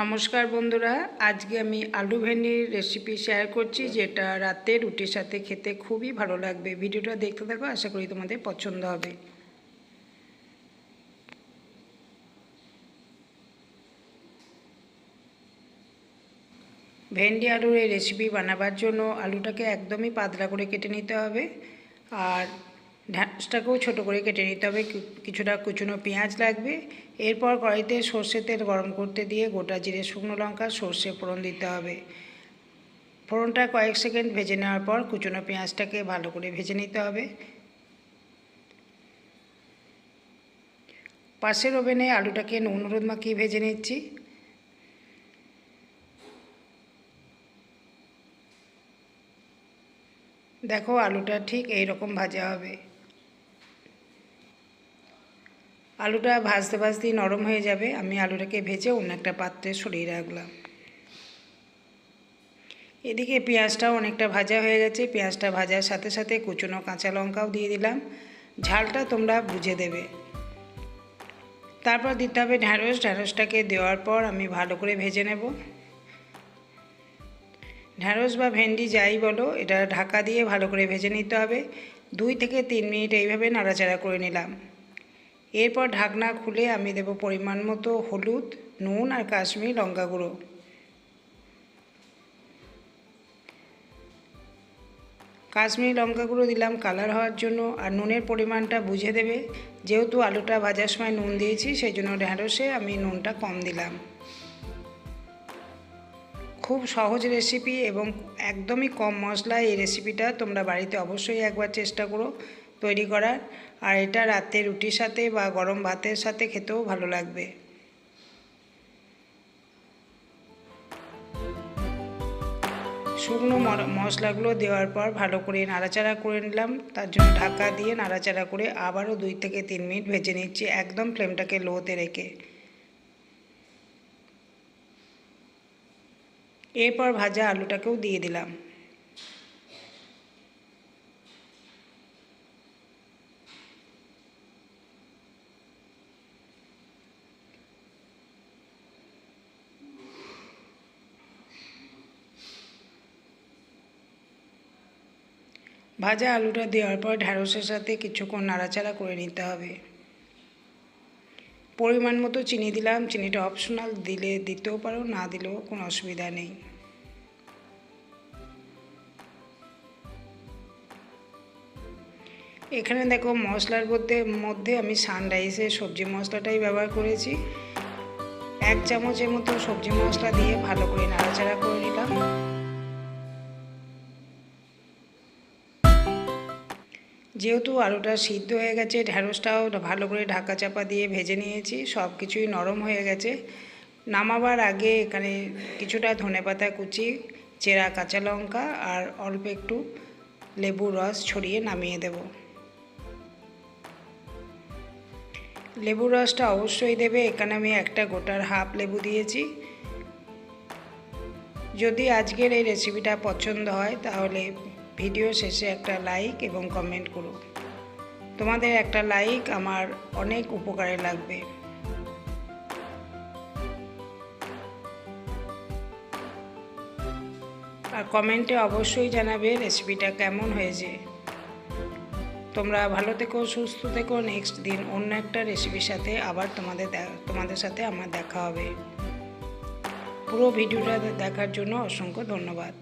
নমস্কার বন্ধুরা, আজকে আমি আলু ভেন্ডির রেসিপি শেয়ার করছি, যেটা রাতে রুটির সাথে খেতে খুবই ভালো লাগবে। ভিডিওটা দেখতে থাকো, আশা করি তোমাদের পছন্দ হবে। ভেন্ডি আলুর এই রেসিপি বানাবার জন্য আলুটাকে একদমই পাতলা করে কেটে নিতে হবে। আর ঢ্যাঁড়সটাকেও ছোটো করে কেটে নিতে হবে কিছুটা কুচনো পেঁয়াজ লাগবে। এরপর কড়াইতে সর্ষে তেল গরম করতে দিয়ে গোটা জিরে, শুকনো লঙ্কা, সর্ষে ফোড়ন দিতে হবে। ফোড়নটা কয়েক সেকেন্ড ভেজে নেওয়ার পর কুচনো পেঁয়াজটাকে ভালো করে ভেজে নিতে হবে। পাশের ওভেনে আলুটাকে নুন হলুদ মাখিয়ে ভেজে নিচ্ছি। দেখো আলুটা ঠিক এই রকম ভাজা হবে। আলুটা ভাজতে ভাজতেই নরম হয়ে যাবে। আমি আলুটাকে ভেজে অন্য একটা পাত্রে সরিয়ে রাখলাম। এদিকে পেঁয়াজটাও অনেকটা ভাজা হয়ে গেছে। পেঁয়াজটা ভাজার সাথে সাথে কুচনো কাঁচা লঙ্কাও দিয়ে দিলাম। ঝালটা তোমরা বুঝে দেবে। তারপর দিতে হবে ঢ্যাঁড়স। ঢ্যাঁড়সটাকে দেওয়ার পর আমি ভালো করে ভেজে নেব। ঢ্যাঁড়স বা ভেন্ডি যাই বলো, এটা ঢাকা দিয়ে ভালো করে ভেজে নিতে হবে। দুই থেকে তিন মিনিট এইভাবে নাড়াচাড়া করে নিলাম। এরপর ঢাকনা খুলে আমি দেব পরিমাণ মতো হলুদ, নুন আর কাশ্মীর লঙ্কা গুঁড়ো। কাশ্মীরি লঙ্কা গুঁড়ো দিলাম কালার হওয়ার জন্য আর নুনের পরিমাণটা বুঝে দেবে। যেহেতু আলুটা ভাজার সময় নুন দিয়েছি, সেই জন্য ঢ্যাঁড়সে আমি নুনটা কম দিলাম। খুব সহজ রেসিপি এবং একদমই কম মশলায় এই রেসিপিটা তোমরা বাড়িতে অবশ্যই একবার চেষ্টা করো। তৈরি করার, আর এটা রাতে রুটির সাথে বা গরম ভাতের সাথে খেতেও ভালো লাগবে। শুকনো মশলাগুলো দেওয়ার পর ভালো করে নাড়াচাড়া করে নিলাম। তার জন্য ঢাকা দিয়ে নাড়াচাড়া করে আবারও দুই থেকে তিন মিনিট ভেজে নিচ্ছি একদম ফ্লেমটাকে লোতে রেখে। এরপর ভাজা আলুটাকেও দিয়ে দিলাম। ভাজা আলুটা দেওয়ার পর ঢ্যাঁড়সের সাথে কিছুক্ষণ নাড়াচাড়া করে নিতে হবে। পরিমাণ মতো চিনি দিলাম। চিনিটা অপশনাল দিলে দিতেও পারো, না দিলেও কোনো অসুবিধা নেই। এখানে দেখো মশলার মধ্যে মধ্যে আমি সানরাইসের সবজি মশলাটাই ব্যবহার করেছি। এক চামচের মতো সবজি মশলা দিয়ে ভালো করে নাড়াচাড়া করে নিলাম। যেহেতু আলুটা সিদ্ধ হয়ে গেছে ঢ্যাঁড়সটাও ভালো করে ঢাকা চাপা দিয়ে ভেজে নিয়েছি, সব কিছুই নরম হয়ে গেছে। নামাবার আগে এখানে কিছুটা ধনেপাতা কুচি, চেরা কাঁচা লঙ্কা আর অল্প একটু লেবুর রস ছড়িয়ে নামিয়ে দেব। লেবুর রসটা অবশ্যই দেবে, এখানে আমি একটা গোটার হাফ লেবু দিয়েছি। যদি আজকের এই রেসিপিটা পছন্দ হয়, তাহলে ভিডিও শেষে একটা লাইক এবং কমেন্ট করো। তোমাদের একটা লাইক আমার অনেক উপকারে লাগবে। আর কমেন্টে অবশ্যই জানাবে রেসিপিটা কেমন হয়েছে। তোমরা ভালো থেকো, সুস্থ থেকো নেক্সট দিন অন্য একটা রেসিপির সাথে আবার তোমাদের তোমাদের সাথে আমার দেখা হবে। পুরো ভিডিওটা দেখার জন্য অসংখ্য ধন্যবাদ।